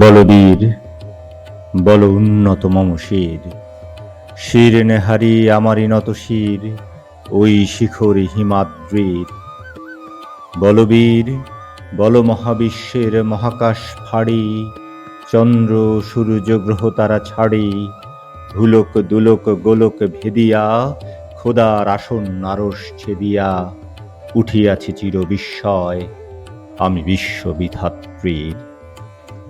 বলবীর, বল উন্নত মম শির শির নেহারি আমারই নত শির, ওই শিখর হিমাদ্রির। বলবীর, বল মহাবিশ্বের মহাকাশ ফাড়ি, চন্দ্র সূর্য গ্রহ তারা ছাড়ি। ধুলোক দুলোক গোলক ভেদিয়া, খোদার আসন নারস ছেদিয়া, উঠিয়াছি চির বিস্ময় আমি বিশ্ববিধাত্রীর।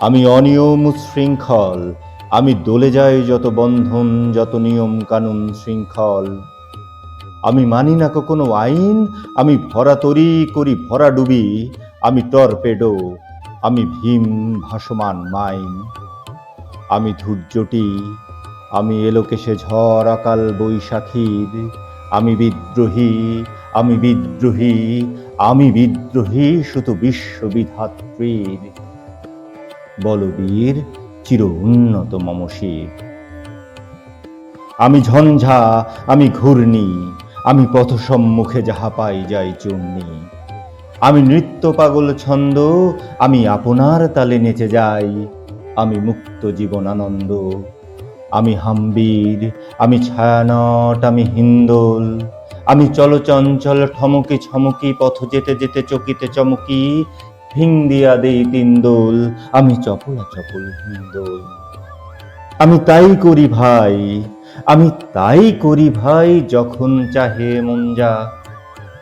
আমি অনিয়ম শৃঙ্খল, আমি দোলে যাই যত বন্ধন, যত নিয়ম কানুন শৃঙ্খল। আমি মানি না কোনো আইন, আমি ভরা তরি করি ভরা ডুবি, আমি টর্পেডো আমি ভীম ভাসমান মাইন। আমি ধৈর্যটি আমি এলোকেশে ঝড় আকাল বৈশাখীর, আমি বিদ্রোহী আমি বিদ্রোহী আমি বিদ্রোহী শুধু বিশ্ববিধাত্রীর বলবীর চির উন্নত মমশির আমি ঝঞ্ঝা, আমি ঘূর্ণি, আমি পথ সম্মুখে যাহা পাই যাই চূর্ণি। আমি নৃত্য পাগল ছন্দ, আমি আপনার তালে নেচে যাই। আমি মুক্ত জীবন আনন্দ, আমি হাম্বির, আমি ছায়ানট, আমি হিন্দোল। আমি চলচঞ্চল, ঠমকি ছমকি পথ যেতে যেতে চকিতে চমকি ভিং দিয়া দেই তিন দোল, আমি চপলা চপল হিন্দোল। আমি তাই করি ভাই, আমি তাই করি ভাই যখন চাহে মন যা।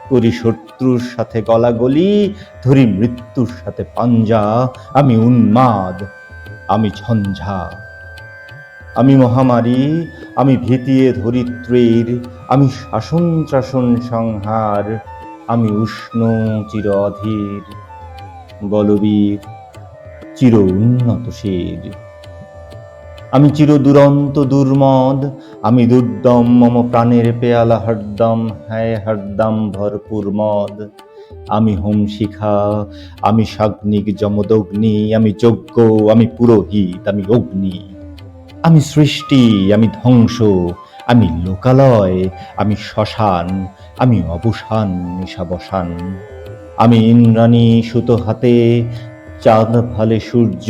করি শত্রুর সাথে গলাগলি, ধরি মৃত্যুর সাথে পাঞ্জা। আমি উন্মাদ, আমি ঝঞ্ঝা। আমি মহামারী, আমি ভীতিয়ে ধরিত্রীর। আমি শাসন ত্রাসন সংহার, আমি উষ্ণ চির অধীর। বলবীর চির উন্নত শির আমি চির দুরন্ত দুর্মদ, আমি দুর্দম, মম প্রাণের পেয়ালা হরদম হ্যায় হরদম ভরপুর মদ। আমি হোম শিখা আমি সাগ্নিক যমদগ্নি, আমি যজ্ঞ, আমি পুরোহিত, আমি অগ্নি। আমি সৃষ্টি, আমি ধ্বংস, আমি লোকালয়, আমি শ্মশান, আমি অবসান, নিশাবসান। আমি ইন্দ্রাণী সুতো হাতে, চাঁদ ফালে সূর্য,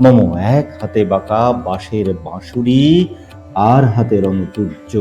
মম এক হাতে বাঁকা বাঁশের বাঁশুড়ি আর হাতে রণতুর্য